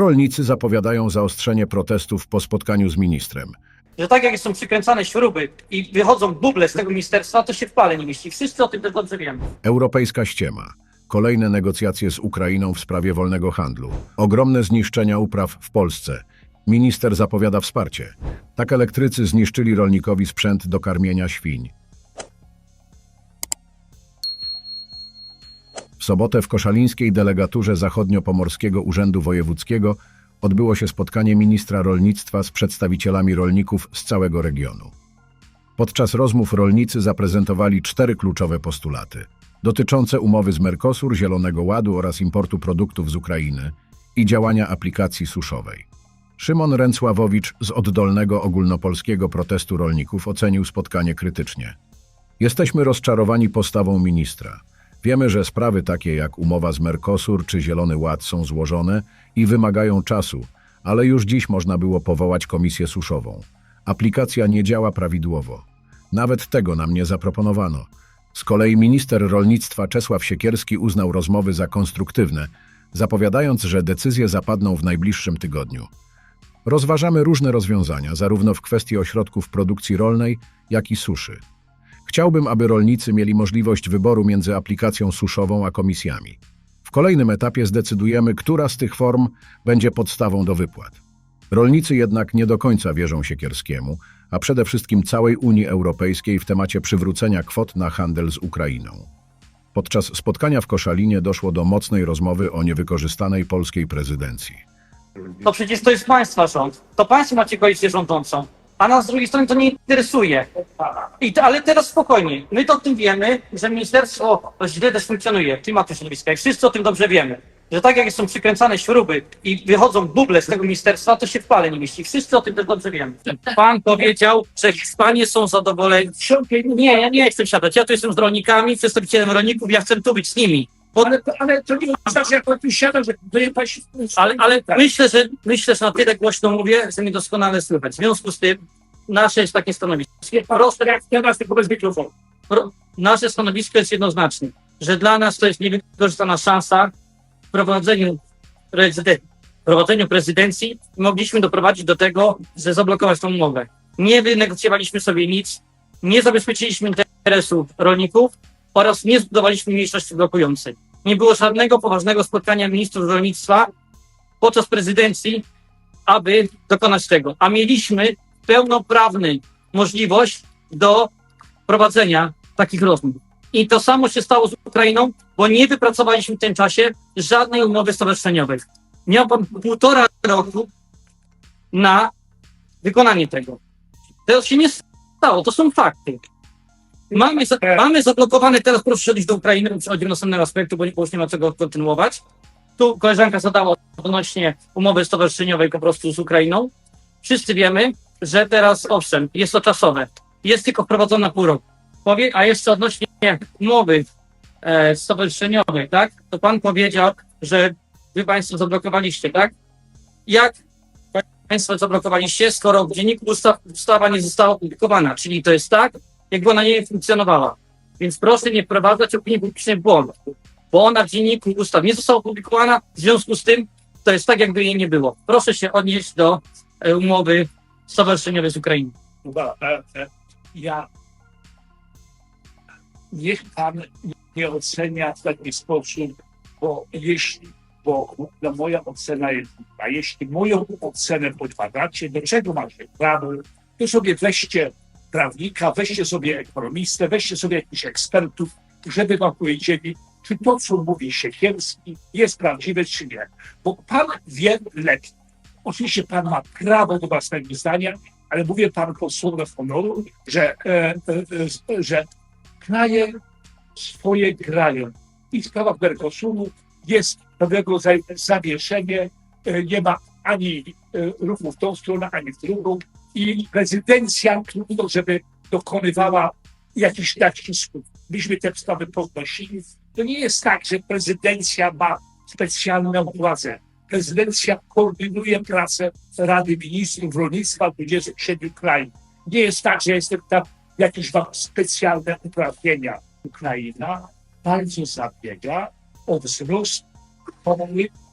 Rolnicy zapowiadają zaostrzenie protestów po spotkaniu z ministrem. że tak jak są przykręcane śruby i wychodzą buble z tego ministerstwa, to się w pale nie mieści. Wszyscy o tym też dobrze wiemy. Europejska ściema. Kolejne negocjacje z Ukrainą w sprawie wolnego handlu. Ogromne zniszczenia upraw w Polsce. Minister zapowiada wsparcie. Tak elektrycy zniszczyli rolnikowi sprzęt do karmienia świń. W sobotę w koszalińskiej delegaturze Zachodniopomorskiego Urzędu Wojewódzkiego odbyło się spotkanie ministra rolnictwa z przedstawicielami rolników z całego regionu. Podczas rozmów rolnicy zaprezentowali cztery kluczowe postulaty dotyczące umowy z Mercosur, Zielonego Ładu oraz importu produktów z Ukrainy i działania aplikacji suszowej. Szymon Ręcławowicz z oddolnego ogólnopolskiego protestu rolników ocenił spotkanie krytycznie. Jesteśmy rozczarowani postawą ministra. Wiemy, że sprawy takie jak umowa z Mercosur czy Zielony Ład są złożone i wymagają czasu, ale już dziś można było powołać komisję suszową. Aplikacja nie działa prawidłowo. Nawet tego nam nie zaproponowano. Z kolei minister rolnictwa Czesław Siekierski uznał rozmowy za konstruktywne, zapowiadając, że decyzje zapadną w najbliższym tygodniu. Rozważamy różne rozwiązania, zarówno w kwestii ośrodków produkcji rolnej, jak i suszy. Chciałbym, aby rolnicy mieli możliwość wyboru między aplikacją suszową a komisjami. W kolejnym etapie zdecydujemy, która z tych form będzie podstawą do wypłat. Rolnicy jednak nie do końca wierzą Siekierskiemu, a przede wszystkim całej Unii Europejskiej w temacie przywrócenia kwot na handel z Ukrainą. Podczas spotkania w Koszalinie doszło do mocnej rozmowy o niewykorzystanej polskiej prezydencji. To przecież to jest państwa rząd. To państwo macie koalicję rządzącą. A nas z drugiej strony to nie interesuje. I to, ale teraz spokojnie. My to o tym wiemy, że ministerstwo źle też funkcjonuje, klimatu środowiska. I wszyscy o tym dobrze wiemy. Że tak jak są przykręcane śruby i wychodzą buble z tego ministerstwa, to się w pale nie mieści. Wszyscy o tym też dobrze wiemy. Pan powiedział, że Hiszpanie są zadowoleni. Nie, ja nie chcę siadać. Ja tu jestem z rolnikami, przedstawicielem rolników, ja chcę tu być z nimi. Ale, ale to nie znaczy, jak pan tu siada, że wyjechał się ale, ale Tak. myślę, że myślę, że na tyle głośno mówię, że mnie doskonale słychać. W związku z tym nasze jest takie stanowisko. Prosto jak siada, tylko bez mikrofonu. Nasze stanowisko jest jednoznaczne, że dla nas to jest niewykorzystana szansa w prowadzeniu, prezyden- prowadzeniu prezydencji mogliśmy doprowadzić do tego, że zablokować tą umowę. Nie wynegocjowaliśmy sobie nic, nie zabezpieczyliśmy interesów rolników oraz nie zbudowaliśmy mniejszości blokującej. Nie było żadnego poważnego spotkania ministrów rolnictwa podczas prezydencji, aby dokonać tego. A mieliśmy pełnoprawną możliwość do prowadzenia takich rozmów. I to samo się stało z Ukrainą, bo nie wypracowaliśmy w tym czasie żadnej umowy stowarzyszeniowej. Miał pan półtora roku na wykonanie tego. To się nie stało, to są fakty. Mamy, za, mamy zablokowane, teraz proszę przejść do Ukrainy, bo przechodzimy do następnego aspektu, bo już nie ma czego kontynuować. Tu koleżanka zadała odnośnie umowy stowarzyszeniowej po prostu z Ukrainą. Wszyscy wiemy, że teraz owszem, jest to czasowe. Jest tylko wprowadzona na pół roku. Powie, a jeszcze odnośnie umowy e, stowarzyszeniowej, tak? To pan powiedział, że wy państwo zablokowaliście, tak? Jak państwo zablokowaliście, skoro w dzienniku ustaw, ustawa nie została opublikowana? Czyli to jest tak, jakby ona nie funkcjonowała. Więc proszę nie wprowadzać opinii publicznej w błąd, bo ona w dzienniku ustaw nie została opublikowana, w związku z tym to jest tak, jakby jej nie było. Proszę się odnieść do e, umowy stowarzyszeniowej z Ukrainą. Chyba, e, ja niech pan nie ocenia w taki sposób, bo jeśli, bo no, moja ocena jest, a jeśli moją ocenę podważacie, do czego macie prawo, to sobie weźcie prawnika, weźcie sobie ekonomistę, weźcie sobie jakichś ekspertów, żeby wam powiedzieli, czy to, co mówi Siekierski, jest prawdziwe, czy nie. Bo pan wie lepiej. Oczywiście pan ma prawo do własnego zdania, ale mówię pan pod słowem honoru, że, e, e, e, że kraje swoje grają. I w sprawach Mercosuru jest pewnego rodzaju zawieszenie, nie ma ani e, ruchu w tą stronę, ani w drugą i prezydencja trudno, żeby dokonywała jakichś nacisków. Myśmy te sprawy podnosili. To nie jest tak, że prezydencja ma specjalną władzę. Prezydencja koordynuje pracę Rady Ministrów Rolnictwa 27 krajów. Nie jest tak, że jestem tam jakieś specjalne uprawnienia. Ukraina bardzo zabiega o wzrost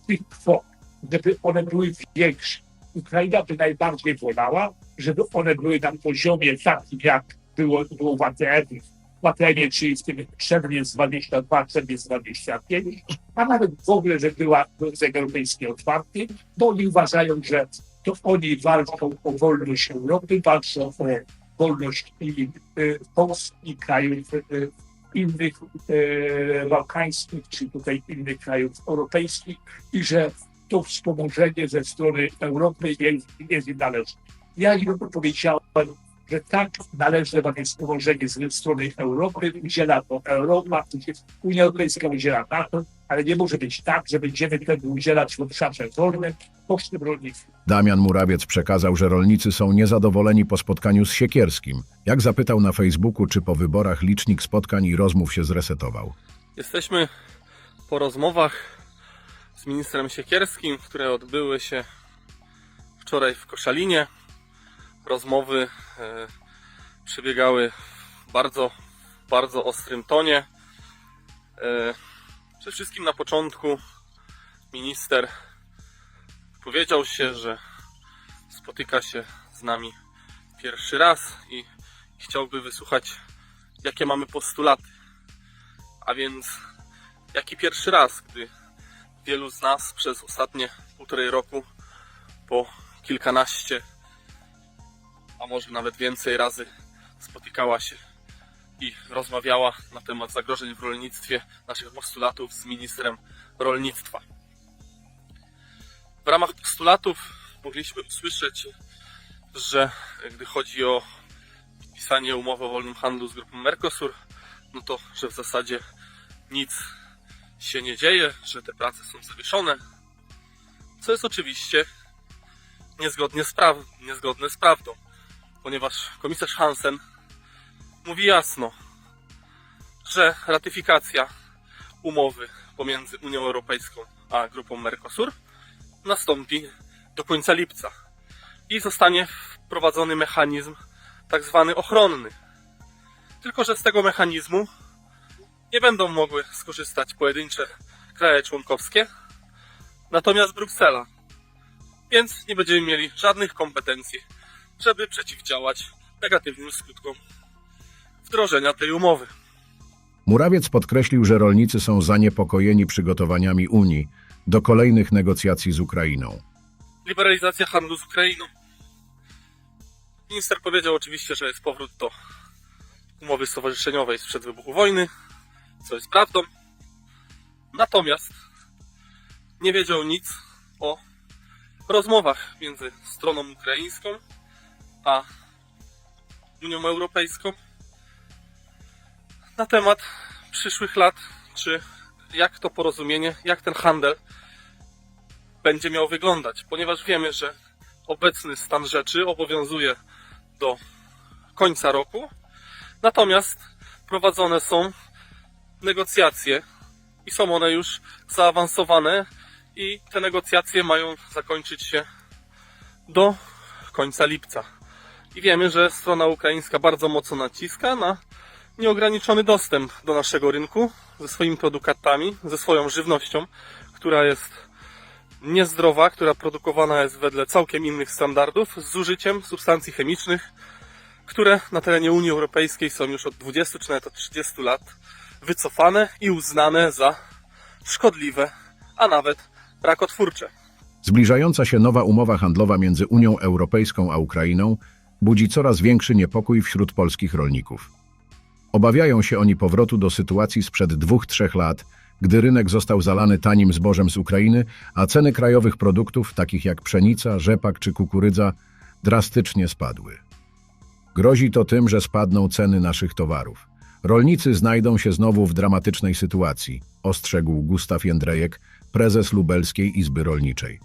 tych kwot. żeby one były większe. Ukraina by najbardziej wolała, żeby one były na poziomie takim, jak było, było w Atenie, w Atenie, czyli w tym czerwiec 22, czerwiec 25, a nawet w ogóle, że była rynek europejski otwarty, bo oni uważają, że to oni walczą o wolność Europy, walczą o wolność i y, Polski, krajów y, innych e, bałkańskich, czy tutaj innych krajów europejskich i że to wspomożenie ze strony Europy jest, jest im należne. Ja im powiedziałem, że tak, należne wam jest wspomożenie ze strony Europy, udziela to Europa, Unia Europejska udziela NATO, ale nie może być tak, że będziemy tego udzielać w obszarze rolnym, kosztem rolnictwa. Damian Murawiec przekazał, że rolnicy są niezadowoleni po spotkaniu z Siekierskim. Jak zapytał na Facebooku, czy po wyborach licznik spotkań i rozmów się zresetował. Jesteśmy po rozmowach ministrem Siekierskim, które odbyły się wczoraj w Koszalinie. Rozmowy e, przebiegały w bardzo, bardzo ostrym tonie. E, przede wszystkim na początku minister powiedział się, że spotyka się z nami pierwszy raz i chciałby wysłuchać, jakie mamy postulaty. A więc jaki pierwszy raz, gdy wielu z nas przez ostatnie półtorej roku po kilkanaście, a może nawet więcej razy spotykała się i rozmawiała na temat zagrożeń w rolnictwie, naszych postulatów z ministrem rolnictwa. W ramach postulatów mogliśmy usłyszeć, że gdy chodzi o podpisanie umowy o wolnym handlu z grupą Mercosur, no to, że w zasadzie nic się nie dzieje, że te prace są zawieszone, co jest oczywiście niezgodnie z, praw, niezgodne z prawdą, ponieważ komisarz Hansen mówi jasno, że ratyfikacja umowy pomiędzy Unią Europejską a grupą Mercosur nastąpi do końca lipca i zostanie wprowadzony mechanizm tak zwany ochronny. Tylko, że z tego mechanizmu nie będą mogły skorzystać pojedyncze kraje członkowskie, natomiast Bruksela. Więc nie będziemy mieli żadnych kompetencji, żeby przeciwdziałać negatywnym skutkom wdrożenia tej umowy. Murawiec podkreślił, że rolnicy są zaniepokojeni przygotowaniami Unii do kolejnych negocjacji z Ukrainą. Liberalizacja handlu z Ukrainą. Minister powiedział oczywiście, że jest powrót do umowy stowarzyszeniowej sprzed wybuchu wojny, co jest prawdą. Natomiast nie wiedział nic o rozmowach między stroną ukraińską a Unią Europejską na temat przyszłych lat, czy jak to porozumienie, jak ten handel będzie miał wyglądać, ponieważ wiemy, że obecny stan rzeczy obowiązuje do końca roku, natomiast prowadzone są negocjacje i są one już zaawansowane i te negocjacje mają zakończyć się do końca lipca. I wiemy, że strona ukraińska bardzo mocno naciska na nieograniczony dostęp do naszego rynku ze swoimi produktami, ze swoją żywnością, która jest niezdrowa, która produkowana jest wedle całkiem innych standardów, z użyciem substancji chemicznych, które na terenie Unii Europejskiej są już od 20 czy nawet od 30 lat wycofane i uznane za szkodliwe, a nawet rakotwórcze. Zbliżająca się nowa umowa handlowa między Unią Europejską a Ukrainą budzi coraz większy niepokój wśród polskich rolników. Obawiają się oni powrotu do sytuacji sprzed dwóch, trzech lat, gdy rynek został zalany tanim zbożem z Ukrainy, a ceny krajowych produktów, takich jak pszenica, rzepak czy kukurydza, drastycznie spadły. Grozi to tym, że spadną ceny naszych towarów. Rolnicy znajdą się znowu w dramatycznej sytuacji, ostrzegł Gustaw Jędrejek, prezes Lubelskiej Izby Rolniczej.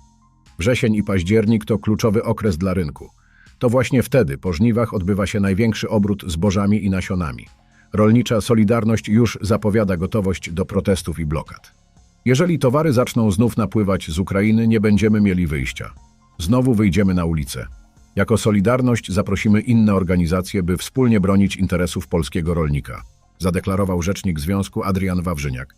Wrzesień i październik to kluczowy okres dla rynku. To właśnie wtedy po żniwach odbywa się największy obrót zbożami i nasionami. Rolnicza Solidarność już zapowiada gotowość do protestów i blokad. Jeżeli towary zaczną znów napływać z Ukrainy, nie będziemy mieli wyjścia. Znowu wyjdziemy na ulicę. Jako Solidarność zaprosimy inne organizacje, by wspólnie bronić interesów polskiego rolnika, zadeklarował rzecznik związku Adrian Wawrzyniak.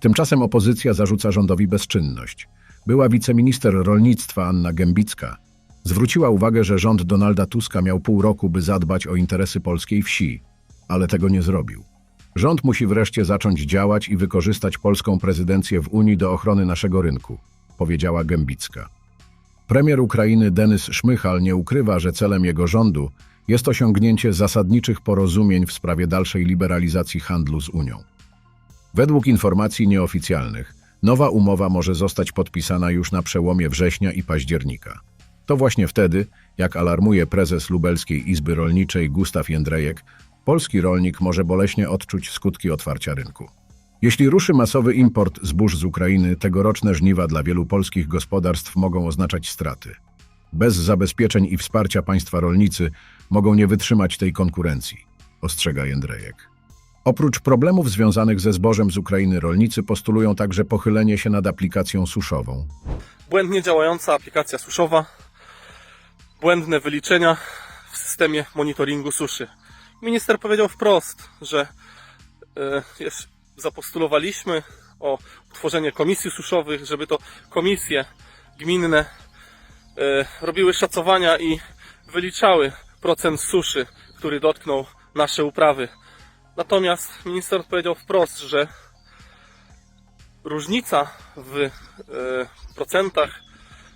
Tymczasem opozycja zarzuca rządowi bezczynność. była wiceminister rolnictwa Anna Gębicka. Zwróciła uwagę, że rząd Donalda Tuska miał pół roku, by zadbać o interesy polskiej wsi, ale tego nie zrobił. Rząd musi wreszcie zacząć działać i wykorzystać polską prezydencję w Unii do ochrony naszego rynku, powiedziała Gębicka. Premier Ukrainy Denys Szmychal nie ukrywa, że celem jego rządu jest osiągnięcie zasadniczych porozumień w sprawie dalszej liberalizacji handlu z Unią. Według informacji nieoficjalnych, nowa umowa może zostać podpisana już na przełomie września i października. To właśnie wtedy, jak alarmuje prezes Lubelskiej Izby Rolniczej Gustaw Jędrejek, polski rolnik może boleśnie odczuć skutki otwarcia rynku. Jeśli ruszy masowy import zbóż z Ukrainy, tegoroczne żniwa dla wielu polskich gospodarstw mogą oznaczać straty. Bez zabezpieczeń i wsparcia państwa rolnicy mogą nie wytrzymać tej konkurencji, ostrzega Jędrejek. Oprócz problemów związanych ze zbożem z Ukrainy, rolnicy postulują także pochylenie się nad aplikacją suszową. Błędnie działająca aplikacja suszowa, błędne wyliczenia w systemie monitoringu suszy. Minister powiedział wprost, że e, zapostulowaliśmy o utworzenie komisji suszowych, żeby to komisje gminne e, robiły szacowania i wyliczały procent suszy, który dotknął nasze uprawy. Natomiast minister odpowiedział wprost, że różnica w e, procentach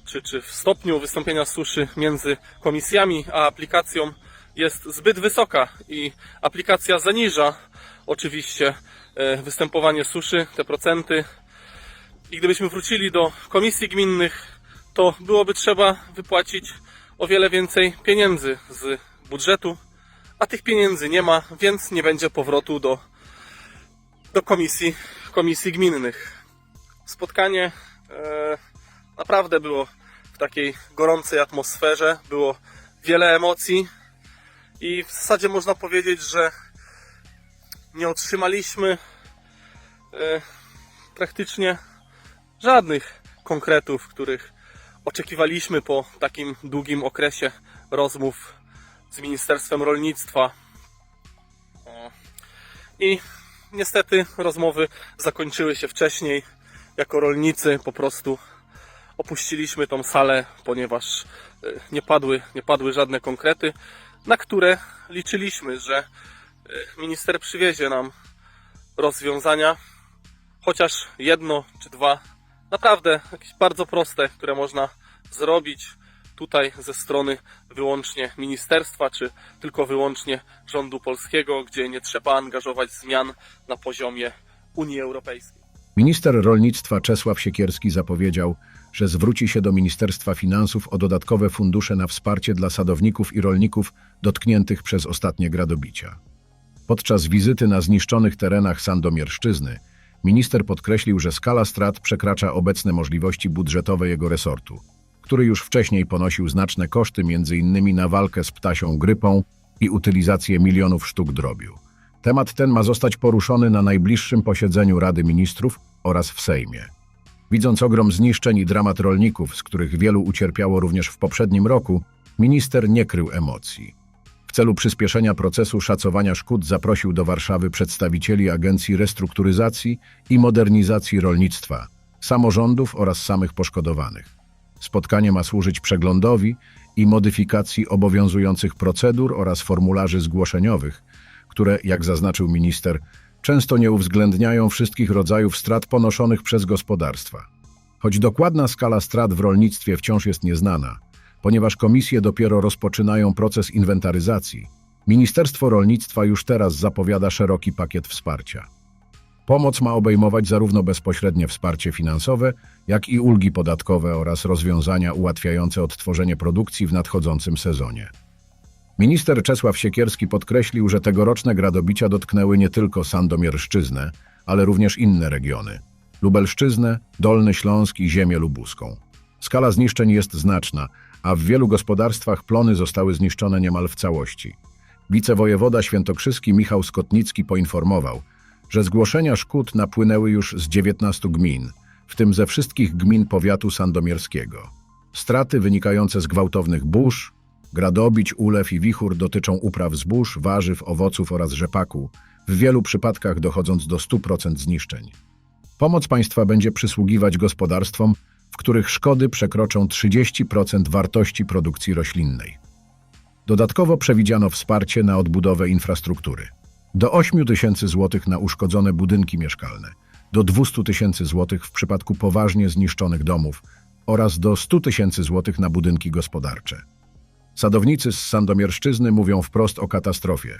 czy, czy w stopniu wystąpienia suszy między komisjami a aplikacją jest zbyt wysoka i aplikacja zaniża oczywiście występowanie suszy, te procenty. I gdybyśmy wrócili do komisji gminnych, to byłoby trzeba wypłacić o wiele więcej pieniędzy z budżetu, a tych pieniędzy nie ma, więc nie będzie powrotu do, do komisji, komisji gminnych. Spotkanie e, naprawdę było w takiej gorącej atmosferze, było wiele emocji i w zasadzie można powiedzieć, że nie otrzymaliśmy e, praktycznie żadnych konkretów, których oczekiwaliśmy po takim długim okresie rozmów z Ministerstwem Rolnictwa. O. I niestety rozmowy zakończyły się wcześniej. Jako rolnicy po prostu opuściliśmy tą salę, ponieważ e, nie padły, nie padły żadne konkrety, na które liczyliśmy, że e, minister przywiezie nam rozwiązania, chociaż jedno czy dwa, naprawdę jakieś bardzo proste, które można zrobić tutaj ze strony wyłącznie ministerstwa, czy tylko wyłącznie rządu polskiego, gdzie nie trzeba angażować zmian na poziomie Unii Europejskiej. Minister rolnictwa Czesław Siekierski zapowiedział, że zwróci się do Ministerstwa Finansów o dodatkowe fundusze na wsparcie dla sadowników i rolników dotkniętych przez ostatnie gradobicia. Podczas wizyty na zniszczonych terenach Sandomierszczyzny minister podkreślił, że skala strat przekracza obecne możliwości budżetowe jego resortu, który już wcześniej ponosił znaczne koszty m.in. na walkę z ptasią grypą i utylizację milionów sztuk drobiu. Temat ten ma zostać poruszony na najbliższym posiedzeniu Rady Ministrów oraz w Sejmie. Widząc ogrom zniszczeń i dramat rolników, z których wielu ucierpiało również w poprzednim roku, minister nie krył emocji. Celu przyspieszenia procesu szacowania szkód zaprosił do Warszawy przedstawicieli Agencji Restrukturyzacji i Modernizacji Rolnictwa, samorządów oraz samych poszkodowanych. Spotkanie ma służyć przeglądowi i modyfikacji obowiązujących procedur oraz formularzy zgłoszeniowych, które, jak zaznaczył minister, często nie uwzględniają wszystkich rodzajów strat ponoszonych przez gospodarstwa. Choć dokładna skala strat w rolnictwie wciąż jest nieznana, ponieważ komisje dopiero rozpoczynają proces inwentaryzacji, Ministerstwo Rolnictwa już teraz zapowiada szeroki pakiet wsparcia. Pomoc ma obejmować zarówno bezpośrednie wsparcie finansowe, jak i ulgi podatkowe oraz rozwiązania ułatwiające odtworzenie produkcji w nadchodzącym sezonie. Minister Czesław Siekierski podkreślił, że tegoroczne gradobicia dotknęły nie tylko Sandomierszczyznę, ale również inne regiony Lubelszczyznę, Dolny Śląsk i ziemię lubuską. Skala zniszczeń jest znaczna, a w wielu gospodarstwach plony zostały zniszczone niemal w całości. Wicewojewoda świętokrzyski Michał Skotnicki poinformował, że zgłoszenia szkód napłynęły już z 19 gmin, w tym ze wszystkich gmin powiatu sandomierskiego. Straty wynikające z gwałtownych burz, gradobić, ulew i wichur dotyczą upraw zbóż, warzyw, owoców oraz rzepaku, w wielu przypadkach dochodząc do 100% zniszczeń. Pomoc państwa będzie przysługiwać gospodarstwom, w których szkody przekroczą 30% wartości produkcji roślinnej. Dodatkowo przewidziano wsparcie na odbudowę infrastruktury. Do 8 tysięcy złotych na uszkodzone budynki mieszkalne, do 200 tysięcy złotych w przypadku poważnie zniszczonych domów oraz do 100 tysięcy złotych na budynki gospodarcze. Sadownicy z Sandomierszczyzny mówią wprost o katastrofie.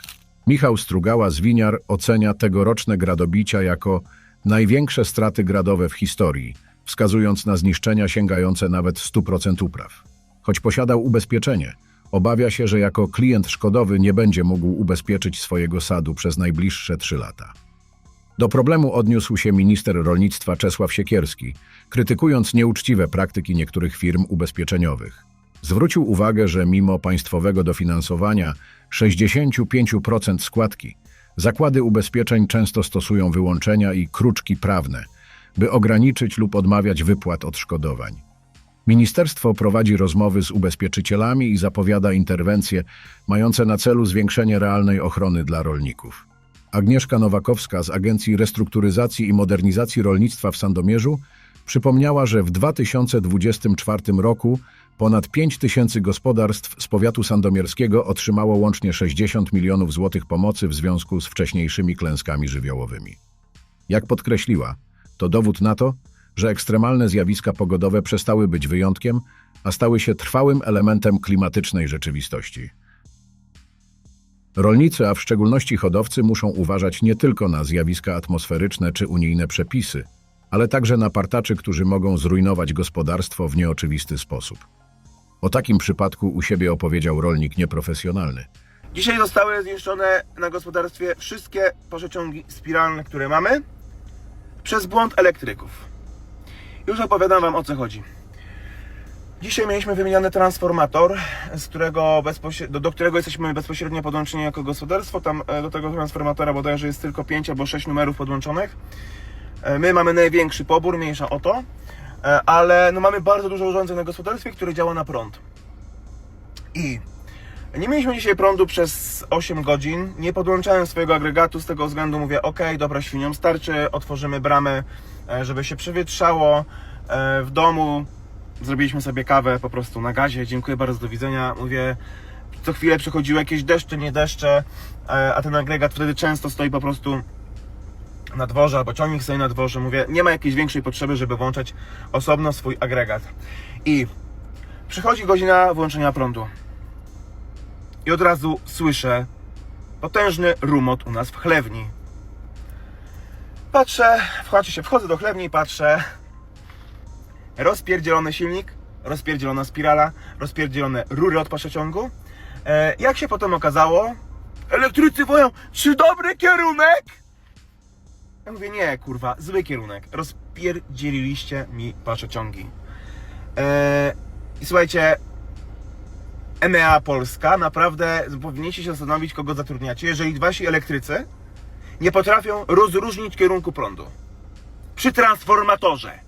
Michał Strugała z Winiar ocenia tegoroczne gradobicia jako największe straty gradowe w historii, wskazując na zniszczenia sięgające nawet 100% upraw. Choć posiadał ubezpieczenie, obawia się, że jako klient szkodowy nie będzie mógł ubezpieczyć swojego sadu przez najbliższe trzy lata. Do problemu odniósł się minister rolnictwa Czesław Siekierski, krytykując nieuczciwe praktyki niektórych firm ubezpieczeniowych. Zwrócił uwagę, że mimo państwowego dofinansowania 65% składki, zakłady ubezpieczeń często stosują wyłączenia i kruczki prawne, by ograniczyć lub odmawiać wypłat odszkodowań. Ministerstwo prowadzi rozmowy z ubezpieczycielami i zapowiada interwencje mające na celu zwiększenie realnej ochrony dla rolników. Agnieszka Nowakowska z Agencji Restrukturyzacji i Modernizacji Rolnictwa w Sandomierzu przypomniała, że w 2024 roku ponad 5 tysięcy gospodarstw z powiatu sandomierskiego otrzymało łącznie 60 milionów złotych pomocy w związku z wcześniejszymi klęskami żywiołowymi. Jak podkreśliła, to dowód na to, że ekstremalne zjawiska pogodowe przestały być wyjątkiem, a stały się trwałym elementem klimatycznej rzeczywistości. Rolnicy, a w szczególności hodowcy, muszą uważać nie tylko na zjawiska atmosferyczne czy unijne przepisy, ale także na partaczy, którzy mogą zrujnować gospodarstwo w nieoczywisty sposób. O takim przypadku u siebie opowiedział rolnik nieprofesjonalny. Dzisiaj zostały zniszczone na gospodarstwie wszystkie porzeciągi spiralne, które mamy przez błąd elektryków. Już opowiadam Wam o co chodzi. Dzisiaj mieliśmy wymieniony transformator, z którego do, do którego jesteśmy bezpośrednio podłączeni jako gospodarstwo. Tam e, do tego transformatora bodajże jest tylko 5 albo 6 numerów podłączonych. E, My mamy największy pobór, mniejsza o to, e, ale no mamy bardzo dużo urządzeń na gospodarstwie, które działa na prąd. I nie mieliśmy dzisiaj prądu przez 8 godzin. Nie podłączałem swojego agregatu, z tego względu mówię: OK, dobra, świniom starczy, otworzymy bramę, e, żeby się przewietrzało. E, W domu zrobiliśmy sobie kawę po prostu na gazie. Dziękuję bardzo, do widzenia. Mówię, co chwilę przychodziły jakieś deszcze, nie deszcze, e, a ten agregat wtedy często stoi po prostu na dworze, albo ciągnik stoi na dworze. Mówię, nie ma jakiejś większej potrzeby, żeby włączać osobno swój agregat. I przychodzi godzina włączenia prądu i od razu słyszę potężny rumot u nas w chlewni. Patrzę, wchodzę się, wchodzę do chlewni i patrzę. Rozpierdzielony silnik, rozpierdzielona spirala, rozpierdzielone rury od paszeciągu. E, jak się potem okazało, elektrycy wołają, czy dobry kierunek? Ja mówię, nie, kurwa, zły kierunek. Rozpierdzieliliście mi paszeciągi. E, I słuchajcie, EMEA Polska, naprawdę powinniście się zastanowić, kogo zatrudniacie, jeżeli wasi elektrycy nie potrafią rozróżnić kierunku prądu. Przy transformatorze.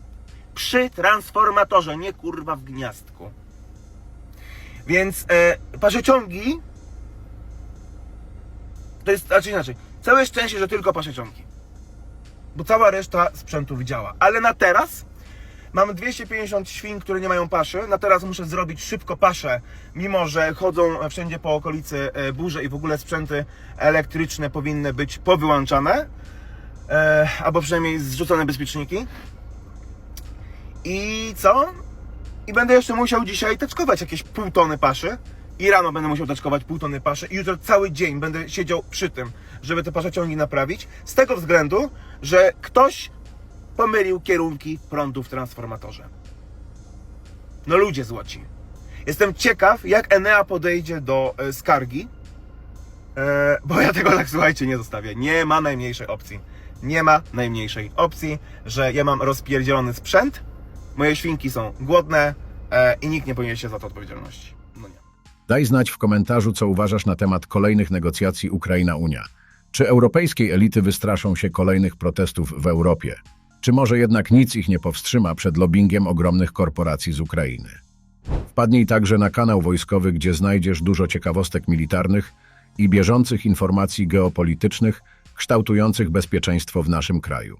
Przy transformatorze, nie kurwa w gniazdku. Więc e, to jest, znaczy inaczej, całe szczęście, że tylko parzeciągi. Bo cała reszta sprzętu działa. Ale na teraz Mam 250 świń, które nie mają paszy. Na teraz muszę zrobić szybko paszę, mimo że chodzą wszędzie po okolicy e, burze i w ogóle sprzęty elektryczne powinny być powyłączane. E, albo przynajmniej zrzucone bezpieczniki. I co? I będę jeszcze musiał dzisiaj teczkować jakieś pół tony paszy. I rano będę musiał teczkować pół tony paszy. I jutro cały dzień będę siedział przy tym, żeby te paszeciągi naprawić. Z tego względu, że ktoś pomylił kierunki prądu w transformatorze. No ludzie złoci. Jestem ciekaw, jak Enea podejdzie do e, skargi, e, bo ja tego tak słuchajcie nie zostawię. Nie ma najmniejszej opcji. Nie ma najmniejszej opcji, że ja mam rozpierdzielony sprzęt, moje świnki są głodne e, i nikt nie poniesie za to odpowiedzialności. No nie. Daj znać w komentarzu, co uważasz na temat kolejnych negocjacji Ukraina-Unia. Czy europejskiej elity wystraszą się kolejnych protestów w Europie? Czy może jednak nic ich nie powstrzyma przed lobbyingiem ogromnych korporacji z Ukrainy? Wpadnij także na kanał wojskowy, gdzie znajdziesz dużo ciekawostek militarnych i bieżących informacji geopolitycznych kształtujących bezpieczeństwo w naszym kraju.